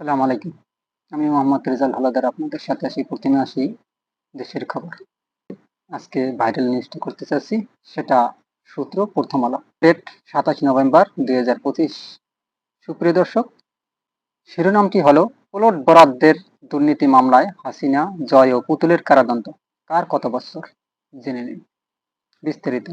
সালাম আলাইকুম। আমি মোহাম্মদ রেজাল হালাদার, আপনাদের সাথে আসি প্রতিমা আসি দেশের খবর। আজকে ভাইরাল নিউজটি করতে চাচ্ছি, সেটা সূত্র প্রথম আলো ডেট সাতাশ নভেম্বর দুই হাজার পঁচিশ। সুপ্রিয় দর্শক, শিরোনামটি হলো, প্লট বরাদ্দের দুর্নীতি মামলায় হাসিনা জয় ও পুতুলের কারাদণ্ড। কার কত বছর? জেনে নিন। বিস্তারিত।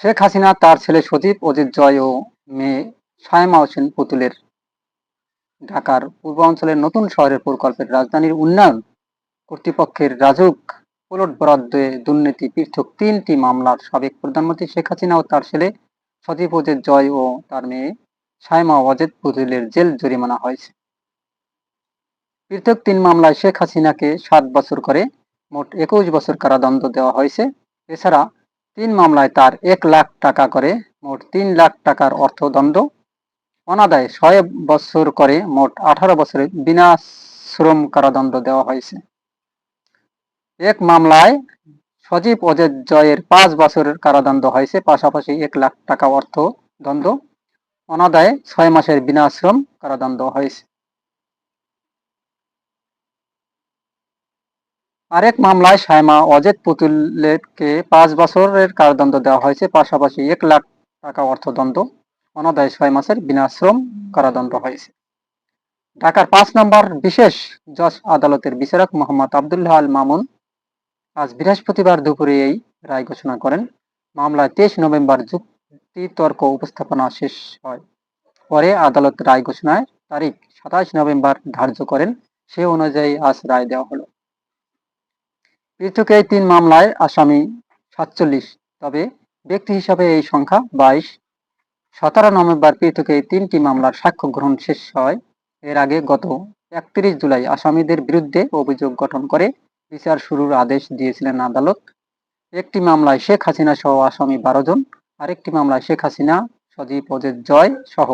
শেখ হাসিনা তার ছেলে সজীব অজিত জয় ও মেয়ে সায়মা হোসেন পুতুলের। ঢাকার পূর্বাঞ্চলের নতুন শহরের প্রকল্পের রাজধানীর উন্নয়ন কর্তৃপক্ষের রাজুক পোলট বরাদ্দে দুর্নীতি পৃথক তিনটি মামলার সাবেক প্রধানমন্ত্রী শেখ হাসিনা ও তার ছেলে সজীব অজিত জয় ও তার মেয়ে সায়মা অজিত পুতুলের জেল জরিমানা হয়েছে। পৃথক তিন মামলায় শেখ হাসিনাকে সাত বছর করে মোট একুশ বছর কারাদণ্ড দেওয়া হয়েছে। এছাড়া তিন মামলায় তার এক লাখ টাকা করে মোট তিন লাখ টাকার অর্থদণ্ড অনাদায়ে ছয় বছর করে মোট আঠারো বছরের বিনা শ্রম কারাদণ্ড দেওয়া হয়েছে। এক মামলায় সজীব অজেদ জয়ের পাঁচ বছরের কারাদণ্ড হয়েছে, পাশাপাশি এক লাখ টাকা অর্থ দণ্ড। অনাদায়ে ছয় মাসের বিনাশ্রম কারাদণ্ড হয়েছে। আরেক মামলায় সায়মা অজেদ পুতুলকে পাঁচ বছরের কারাদণ্ড দেওয়া হয়েছে, পাশাপাশি এক লাখ টাকা অর্থদণ্ড অনাদায় ছয় মাসের বিনাশ্রম কারাদণ্ড হয়েছে। ঢাকার পাঁচ নম্বর বিশেষ জজ আদালতের বিচারক মোহাম্মদ আবদুল্লাহ আল মামুন আজ বৃহস্পতিবার দুপুরে এই রায় ঘোষণা করেন, মামলায় তেইশ নভেম্বর যুক্তি তর্ক উপস্থাপনা শেষ হয়। পরে আদালত রায় ঘোষণায় তারিখ সাতাশ নভেম্বর ধার্য করেন, সে অনুযায়ী আজ রায় দেওয়া হলো। পৃথক এই তিন মামলায় আসামি সাতচল্লিশ, তবে ব্যক্তি হিসাবে এই সংখ্যা বাইশ। সতেরো নভেম্বর পৃথক তিনটি মামলার সাক্ষ্য গ্রহণ শেষ হয়। এর আগে গত একত্রিশ জুলাই আসামিদের বিরুদ্ধে অভিযোগ গঠন করে বিচার শুরুর আদেশ দিয়েছিলেন আদালত। একটি মামলায় শেখ হাসিনা সহ আসামি বারো জন, আরেকটি মামলায় শেখ হাসিনা, সজীব অজেদ জয় সহ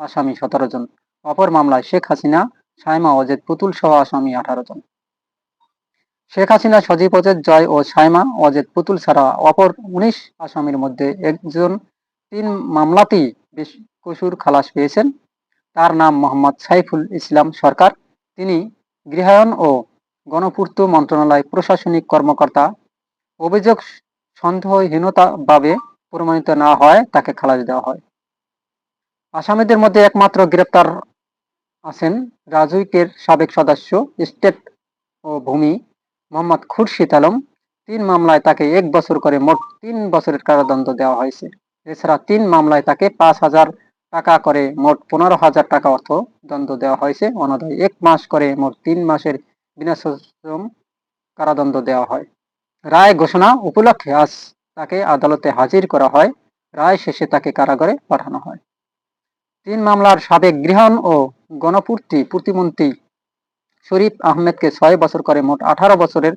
আসামি সতেরো জন। অপর মামলায় শেখ হাসিনা, সাইমা অজেদ পুতুল সহ আসামি আঠারো জন। শেখ হাসিনা, সজীব অজেদ জয় ও সাইমা অজেদ পুতুল ছাড়া অপর উনিশ আসামির মধ্যে একজন তিন মামলাতেই বেশ কসুর খালাস পেয়েছেন। তার নাম মোহাম্মদ সাইফুল ইসলাম সরকার। তিনি গৃহায়ন ও গণপূর্ত মন্ত্রণালয় প্রশাসনিক কর্মকর্তা। অভিযোগ সন্দেহহীনতাভাবে প্রমাণিত না হয় তাকে খালাস দেওয়া হয়। আসামিদের মধ্যে একমাত্র গ্রেপ্তার আছেন রাজুইকের সাবেক সদস্য, স্টেট ও ভূমি মোহাম্মদ খুরশিদ আলম। তিন মামলায় তাকে এক বছর করে মোট তিন বছরের কারাদণ্ড দেওয়া হয়েছে। এছাড়া তিন মামলায় তাকে পাঁচ হাজার টাকা করে মোট পনেরো হাজার টাকা অর্থ দণ্ড দেওয়া হয়েছে। অনাদায় এক মাস করে মোট তিন মাসের বিনাশ্রম কারাদণ্ড দেওয়া হয়। রায় ঘোষণা উপলক্ষে আজ তাকে আদালতে হাজির করা হয়। রায় শেষে তাকে কারাগারে পাঠানো হয়। তিন মামলার সাবেক গৃহণ ও গণপূর্তি প্রতিমন্ত্রী শরীফ আহমেদকে ছয় বছর করে মোট আঠারো বছরের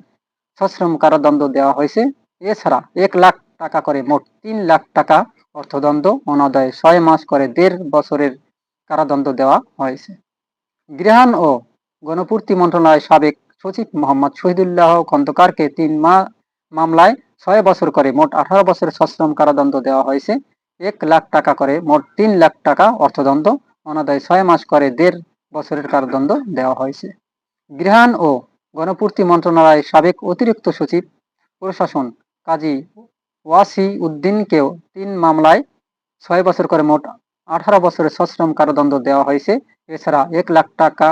সশ্রম কারাদণ্ড দেওয়া হয়েছে। এছাড়া এক লাখ টাকা করে মোট তিন লাখ টাকা অর্থদণ্ড অনাদায় ছয় মাস করে দেড় বছরের কারাদণ্ড দেওয়া হয়েছে। গৃহায়ণ ও গণপূর্তি মন্ত্রণালয়ের সাবেক সচিব মোহাম্মদ শহীদুল্লাহ খন্দকারকে তিন মা মামলায় ছয় বছর করে মোট আঠারো বছরের সশ্রম কারাদণ্ড দেওয়া হয়েছে। এক লাখ টাকা করে মোট তিন লাখ টাকা অর্থদণ্ড অনাদায় ছয় মাস করে দেড় বছরের কারাদণ্ড দেওয়া হয়েছে। গৃহায়ণ ও গণপূর্তি মন্ত্রণালয়ের সাবেক অতিরিক্ত সচিব, প্রশাসন কাজী ওয়াসি উদ্দিনকেও তিন মামলায় ছয় বছর করে মোট আঠারো বছরের সশ্রম কারাদণ্ড দেওয়া হয়েছে। এছাড়া এক লাখ টাকা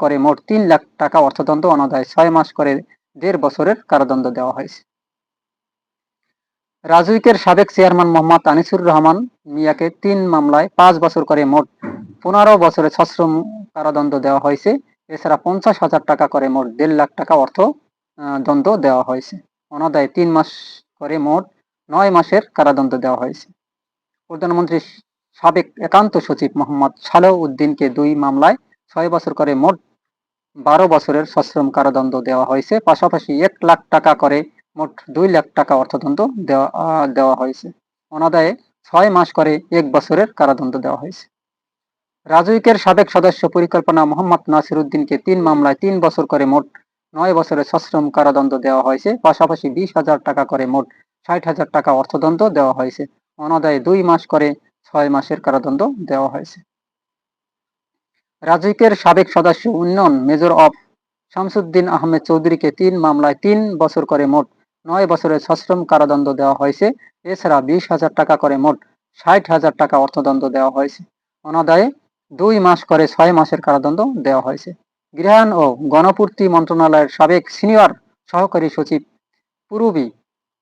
করে মোট তিন লাখ টাকা অর্থদণ্ড অনাদায় ছয় মাস করে দেড় বছরের কারাদণ্ড দেওয়া হয়েছে। রাজউইকের সাবেক চেয়ারম্যান মোহাম্মদ আনিসুর রহমান মিয়াকে তিন মামলায় পাঁচ বছর করে মোট পনেরো বছরের সশ্রম কারাদণ্ড দেওয়া হয়েছে। এছাড়া পঞ্চাশ হাজার টাকা করে মোট দেড় লাখ টাকা অর্থ দণ্ড দেওয়া হয়েছে। অনাদায় তিন মাস করে মোট নয় মাসের কারাদণ্ড দেওয়া হয়েছে। প্রধানমন্ত্রী সাবেক একান্ত সচিব মোহাম্মদ সালেহ উদ্দিনকে দুই মামলায় ছয় বছর করে মোট বারো বছরের সশ্রম কারাদণ্ড দেওয়া হয়েছে। পাশাপাশি এক লাখ টাকা করে মোট দুই লাখ টাকা অর্থদণ্ড দেওয়া দেওয়া হয়েছে। অনাদায়ে ছয় মাস করে এক বছরের কারাদণ্ড দেওয়া হয়েছে। রাজউইকের সাবেক সদস্য পরিকল্পনা মোহাম্মদ নাসির উদ্দিনকে তিন মামলায় তিন বছর করে মোট নয় বছরের সশ্রম কারাদণ্ড দেওয়া হয়েছে। পাশাপাশি বিশ হাজার টাকা করে মোট ষাট হাজার টাকা অর্থদণ্ড দেওয়া হয়েছে। অনাদায়ে দুই মাস করে ছয় মাসের কারাদণ্ড দেওয়া হয়েছে। রাজুকের সাবেক সদস্য উন্নয়ন মেজর অফ শামসুদ্দিন আহমেদ চৌধুরীকে তিন মামলায় তিন বছর করে মোট নয় বছরের সশ্রম কারাদণ্ড দেওয়া হয়েছে। এছাড়া বিশ হাজার টাকা করে মোট ষাট হাজার টাকা অর্থদণ্ড দেওয়া হয়েছে। অনাদায়ে দুই মাস করে ছয় মাসের কারাদণ্ড দেওয়া হয়েছে। গৃহায়ণ ও গণপূর্তি মন্ত্রণালয়ের সাবেক সিনিয়র সহকারী সচিব পুরুবি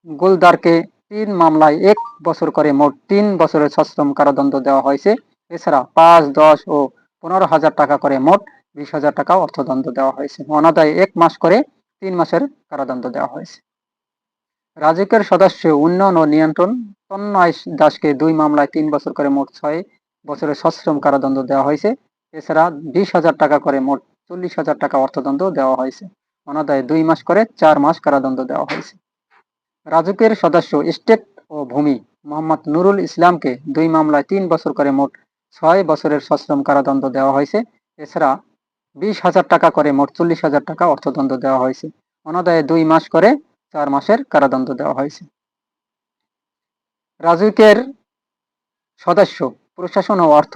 গোলদারকে তিন মামলায় এক বছর করে মোট তিন বছরের সশ্রম কারাদণ্ড দেওয়া হয়েছে। এছাড়া পাঁচ, দশ ও পনেরো হাজার টাকা করে মোট বিশ হাজার টাকা অর্থদণ্ড দেওয়া হয়েছে। অনাদায়ে এক মাস করে তিন মাসের কারাদণ্ড দেওয়া হয়েছে। রাজুকের সদস্য উন্নয়ন ও নিয়ন্ত্রণ, তন্ময় দাসকে দুই মামলায় তিন বছর করে মোট ছয় বছরের সশ্রম কারাদণ্ড দেওয়া হয়েছে। এছাড়া বিশ হাজার টাকা করে মোট চল্লিশ হাজার টাকা অর্থদণ্ড দেওয়া হয়েছে। অনাদায় দুই মাস করে চার মাস কারাদণ্ড দেওয়া হয়েছে। রাজুকের সদস্য, স্টেট ও ভূমি, মোহাম্মদ নুরুল ইসলামকে দুই মামলায় তিন বছর করে মোট ছয় বছরের সশ্রম কারাদণ্ড দেওয়া হয়েছে। এছাড়া বিশ হাজার টাকা করে মোট চল্লিশ হাজার টাকা অর্থদণ্ড দেওয়া হয়েছে। অনাদায়ে দুই মাস করে চার মাসের কারাদণ্ড দেওয়া হয়েছে। রাজুকের সদস্য, প্রশাসন ও অর্থ,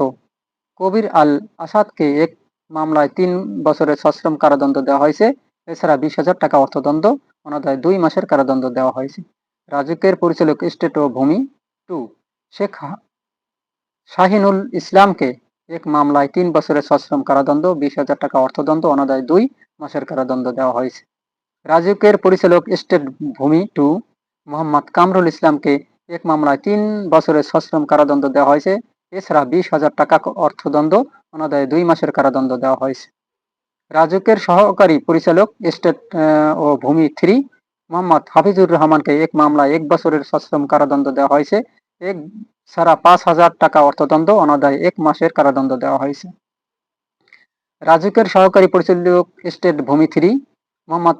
কবির আল আসাদকে এক মামলায় তিন বছরের সশ্রম কারাদণ্ড দেওয়া হয়েছে। এছাড়া বিশ হাজার টাকা অর্থদণ্ড অনাদায় দুই মাসের কারাদণ্ড দেওয়া হয়েছে। রাজুকের পরিচালক স্টেট ও ভূমি টু শেখ শাহিনুল ইসলামকে এক মামলায় তিন বছরের সশ্রম কারাদণ্ড, বিশ হাজার টাকা অর্থদণ্ড, অনাদায় দুই মাসের কারাদণ্ড দেওয়া হয়েছে। রাজুকের পরিচালক স্টেট ভূমি টু মোহাম্মদ কামরুল ইসলামকে এক মামলায় তিন বছরের সশ্রম কারাদণ্ড দেওয়া হয়েছে। এছাড়া বিশ হাজার টাকা অর্থদণ্ড, অনাদায় দুই মাসের কারাদণ্ড দেওয়া হয়েছে। রাজুকের সহকারী পরিচালক স্টেট ও ভূমি থ্রি মোহাম্মদ হাফিজুর রহমানকে এক মামলায় এক বছরের সশ্রম কারাদণ্ড দেওয়া হয়েছে। এক ছাড়া পাঁচ হাজার টাকা অর্থদণ্ড, অনাদায় এক মাসের কারাদণ্ড দেওয়া হয়েছে। রাজুকের সহকারী পরিচালক স্টেট ভূমি থ্রি মোহাম্মদ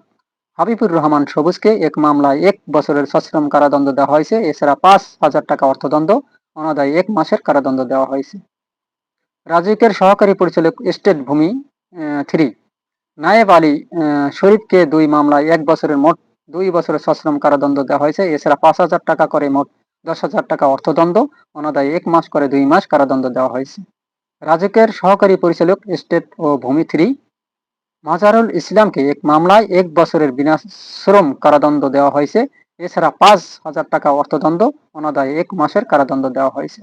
হাবিবুর রহমান সবুজকে এক মামলায় এক বছরের সশ্রম কারাদণ্ড দেওয়া হয়েছে। এছাড়া পাঁচ হাজার টাকা অর্থদণ্ড, অনাদায় এক মাসের কারাদণ্ড দেওয়া হয়েছে। রাজুকের সহকারী পরিচালক স্টেট ভূমি থ্রি। নায়েব আলী শরীফকে দুই মামলায়, এক বছরের মোট দুই বছরের সশ্রম কারাদণ্ড দেওয়া হয়েছে। এছাড়া পাঁচ হাজার টাকা করে মোট দশ হাজার টাকা অর্থদণ্ড, অনাদায় এক মাস করে দুই মাস কারাদণ্ড দেওয়া হয়েছে। রাজুকের সহকারী পরিচালক স্টেট ও ভূমি থ্রি। মাজারুল ইসলামকে এক মামলায় এক বছরের বিনা শ্রম কারাদণ্ড দেওয়া হয়েছে। এছাড়া পাঁচ হাজার টাকা অর্থদণ্ড, অনাদায় এক মাসের কারাদণ্ড দেওয়া হয়েছে।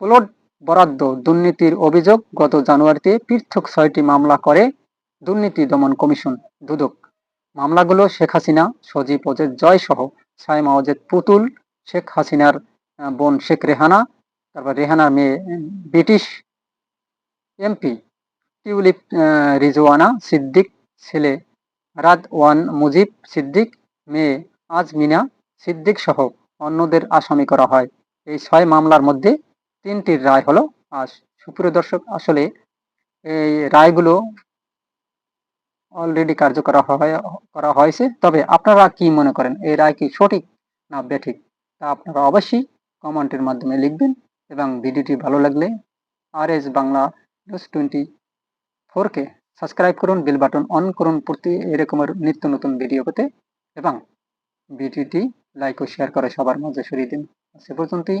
প্লট বরাদ্দ দুর্নীতির অভিযোগ গত জানুয়ারিতে পৃথক ছয়টি মামলা করে দুর্নীতি দমন কমিশন, দুদক। মামলাগুলো শেখ হাসিনা, সজীব অজেদ জয় সহ সাইমা অজেদ পুতুল, শেখ হাসিনার বোন শেখ রেহানা, তারপর রেহানার মেয়ে British MP Tulip Rizwana Siddiq, ছেলে রাদওয়ান মুজিব সিদ্দিক, মেয়ে আজমিনা সিদ্দিক সহ অন্যদের আসামি করা হয়। এই ছয় মামলার মধ্যে তিনটির রায় হলো। আজ সুপ্রিয় দর্শক, আসলে এই রায়গুলো অলরেডি কার্যকর করা হয়েছে। তবে আপনারা কি মনে করেন, এই রায় কি সঠিক না বেঠিক? তা আপনারা অবশ্যই কমেন্টের মাধ্যমে লিখবেন এবং ভিডিওটি ভালো লাগলে R S Bangla news twenty ফোরকে সাবস্ক্রাইব করুন, বেল বাটন অন করুন প্রতি এরকমের নিত্য নতুন ভিডিও পেতে এবং ভিডিওটি লাইক ও শেয়ার করে সবার মাঝে সরিয়ে দিন। সে পর্যন্তই।